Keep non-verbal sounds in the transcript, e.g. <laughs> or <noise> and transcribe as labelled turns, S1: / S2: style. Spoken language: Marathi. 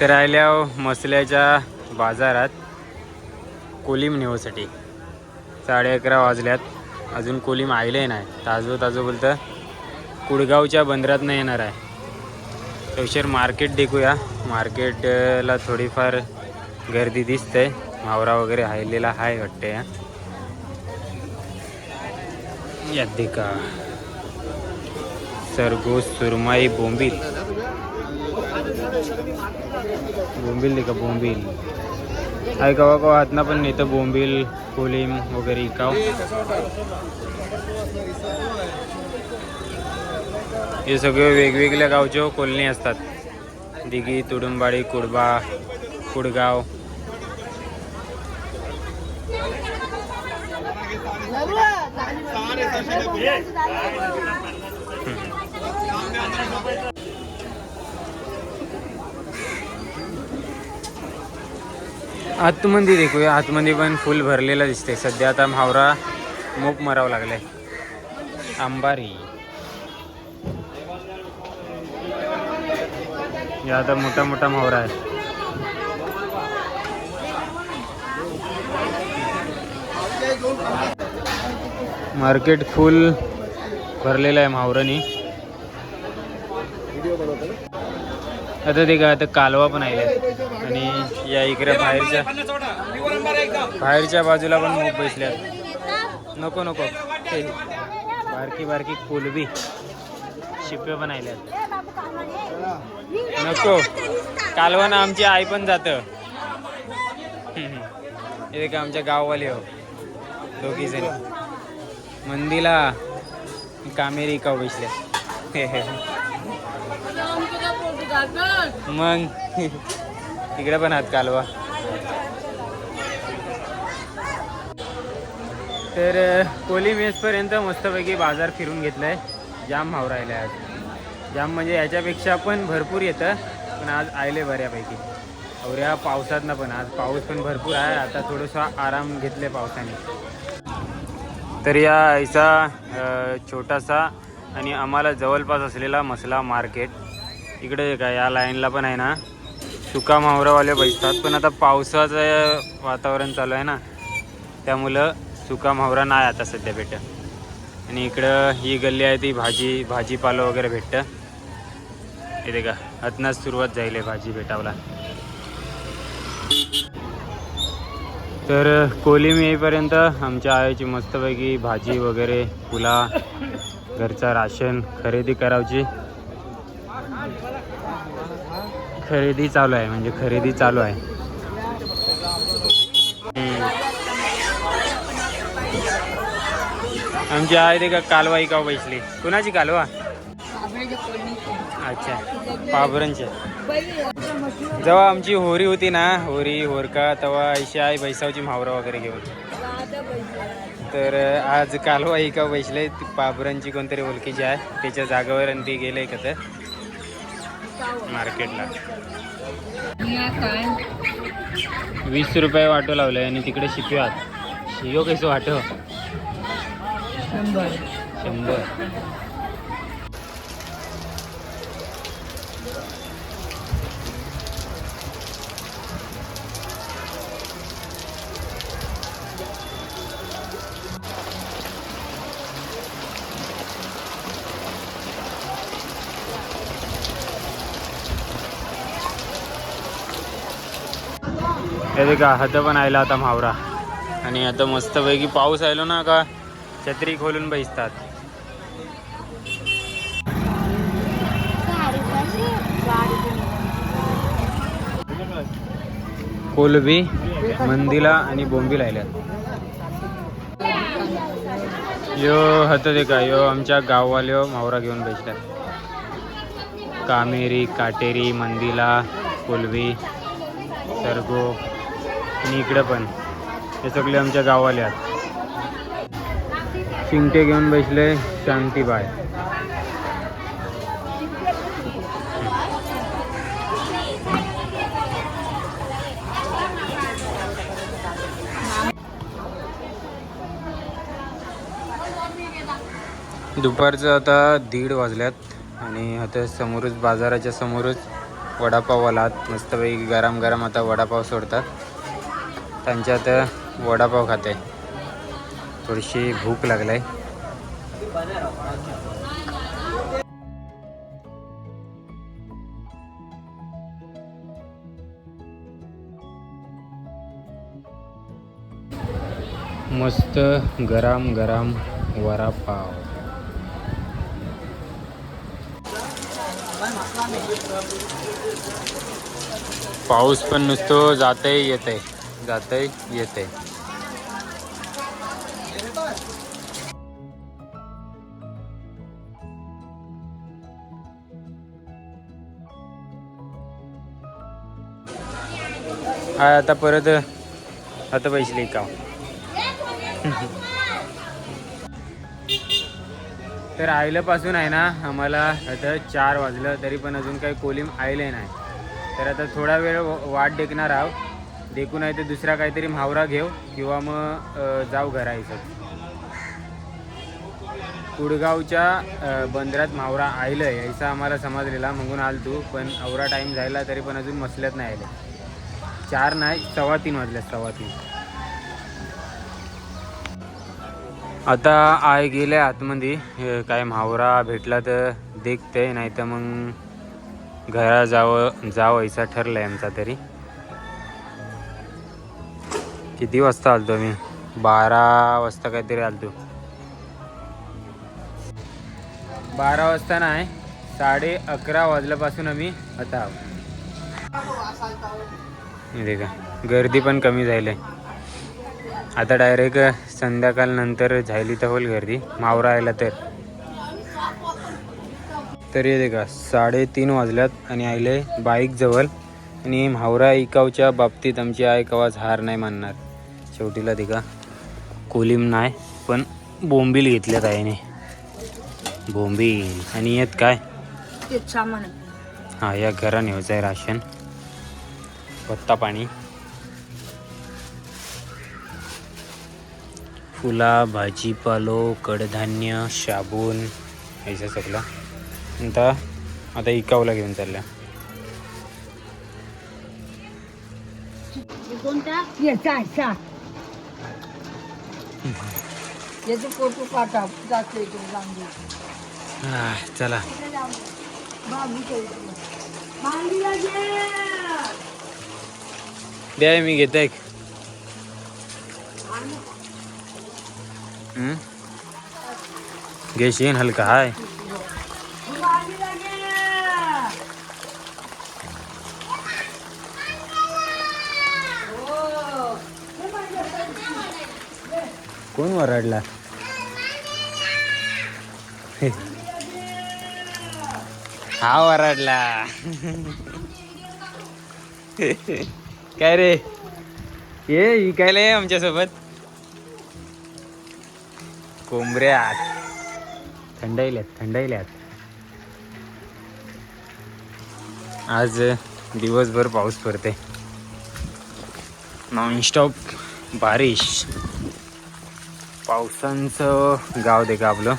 S1: तर राहिल्या हो मसल्याच्या बाजारात कोलीम नेऊसाठी साडे अकरा वाजल्यात. अजून कोलीम आले नाही. ताजो ताजो बोलतं कुडगावच्या बंदरात नाही येणार आहे. तवशेर मार्केट देखूया. मार्केटला थोडीफार गर्दी दिसते. मावरा वगैरे हायलेला आहे वाटते या यात देखा. सरगोस सुरमाई बोंबील. बोंबील का बोंबील. आहे कवा कवा हातना पण नेतं बोंबील कोलिम वगैरे इकाव. हे सगळे वेगवेगळ्या गावचे कोलनी असतात. दिघी तुडुंबाडी कुडबा कुडगाव. आतमध्ये देखूया. आतमध्ये पण फुल भरलेलं दिसते सध्या आता म्हावरा मोप मरावं लागलाय. आंबारी. या आता मोठा मोठा म्हावरा आहे. मार्केट फुल भरलेलं आहे म्हावरानी. आता ते का आता कालवा पण आहे. आणि या इकडे बाहेरच्या बाहेरच्या बाजूला पण मूग बसल्यात. नको नको. बारकी बारकी कोलबी. शिप्पे पण आल्यात नको. कालवानं आमची आई पण जात. हे का आमच्या गाववाले हो. दोघी जण. मंदिला कामेरी का बसल्या. <laughs> मग. तिकडे पण आहात कालवा. तर कोली मेसपर्यंत मस्तपैकी बाजार फिरून घेतलाय. जाम भाव आहे आज. जाम म्हणजे याच्यापेक्षा पण भरपूर येतं पण आज आले बऱ्यापैकी. एवढ्या पावसातनं पण आज पाऊस पण भरपूर आहे. आता थोडंसं आराम घेतले पावसाने. तर या ऐसा छोटासा आणि आम्हाला जवळपास असलेला मसला मार्केट. इकडे काय या लाईनला पण आहे ना. सुका मावरावाले बैसतात. पण आता पावसाचं वातावरण चालू आहे ना. त्यामुळं सुका मावरा नाही आता सध्या भेटत. आणि इकडं ही गल्ली आहे ती भाजी भाजीपालं वगैरे भेटतं. येते का आतनाच सुरुवात जाईल आहे भाजी भेटावला तर कोलीम येईपर्यंत आमच्या आईची मस्तपैकी भाजी वगैरे फुला घरचा राशन खरेदी करायची खरेदी चालू आहे म्हणजे खरेदी चालू आहे. आमची आहे ते का कालवा का बैसली. कुणाची कालवा? अच्छा पाबरांची जेव्हा आमची होरी होती ना होरी होरका तेव्हा ऐशी आई बैसावची म्हावरा वगैरे घेऊन. तर आज कालवा इका बैसले पाभरांची कोणतरी ओळखीची आहे त्याच्या जागेवर आणि ती गेले का तर मार्केटला. वीस रुपये वाटो लावलंय आणि तिकडे शिकव्यात शियो कसं वाटो? शंभर. हे का हात पण आयला आता म्हावरा. आणि आता मस्तपैकी पाऊस आयलो ना का छत्री खोलून बैसतात. कोलबी मंदिला आणि बोंबी लायल्यात यो हत ते का यो आमच्या गाववाल्यो हो मावरा घेऊन बैसतात. कामेरी काटेरी मंदिला कोलबी सरगो. आणि इकडं पण. हे सगळे आमच्या गावाले आहेत. शिंगटे घेऊन बसले शांतीबाय दुपारचं आता दीड वाजल्यात आणि आता समोरच बाजाराच्या समोरच वडापाववाला आहात. मस्तपैकी गरम गरम आता वडापाव सोडतात. त्यांच्यात वडापाव खाते. थोडीशी भूक लागलाय. मस्त गरम गरम वडापाव. पाऊस पण नुसतो जातंय येतंय. जातंय येतंय. हा आता परत आता पैसे का तर आईल्यापासून आहे ना आम्हाला आता चार वाजलं तरी पण अजून काही कोलीम आयले नाही. तर आता थोडा वेळ वाट देखणार आहोत. देखू नाही तर दुसरा काहीतरी म्हावरा घेऊ किंवा मग जाऊ घरायचं कुडगावच्या बंदरात म्हावरा आयलंय ऐसा आम्हाला समजलेला म्हणून आल तू पण अवरा टाईम झाला तरी पण अजून मसल्यात नाही आले. चार नाही सव्वा तीन वाजल्या सव्वा तीन. आता आय गेले आतमध्ये काय म्हावरा भेटला तर देखते नाही तर मग घरा जावं जावं ऐसा ठरलंय आमचा तरी. किती वाजता आलतो मी? बारा वाजता काहीतरी आलतो. बारा वाजता नाही साडे अकरा वाजल्यापासून आम्ही आता का गर्दी पण कमी झाली आता डायरेक्ट संध्याकाळ नंतर झाली तर होईल गर्दी. मावरा आयला तर. तर येते का साडेतीन वाजल्यात आणि आयले बाईक जवळ आणि म्हावरा इकावच्या बाबतीत आमची आई कवाच हार नाही मानणार. शेवटीला ते का कोलिम नाही पण बोंबील घेतल्यात आईने. बोंबील. आणि येत काय?
S2: सामान. आहे.
S1: हा या घरा न्यायचं आहे राशन. पत्ता पाणी. फुला भाजीपालो कडधान्य साबून याचं सगळं. आता आता इकावला घेऊन चालल्या.
S2: कोणता? याचे फोटो.
S1: हा, चला. द्या मी घेतो. एक हम्म? घेशीन हलका. हाय. कोण वरडला हा वरडला काय रे? ये इकायला ये आमच्यासोबत. कोंबऱ्यात थंडाईल्यात थंडाईल्यात. आज दिवसभर पाऊस पडते नॉनस्टॉप बारिश. पावसांचं गाव दे का आपलं.